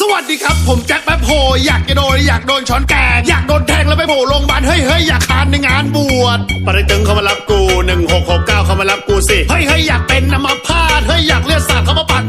สวัสดีครับ ผมแจ็คแป๊บโฮอยากจะโดนอยากโดนช้อนแกงอยากโดนแทงแล้วไปโผล่โรงพยาบาลเฮ้ยเฮ้ยอยากคานในงานบวชปริตึงเขามารับกูหนึ่งหกหกเก้าเขามารับกูสิเฮ้ยเฮ้ยอยากเป็นนำมาพาดเฮ้ยอยากเลือดสาดเขามาปาด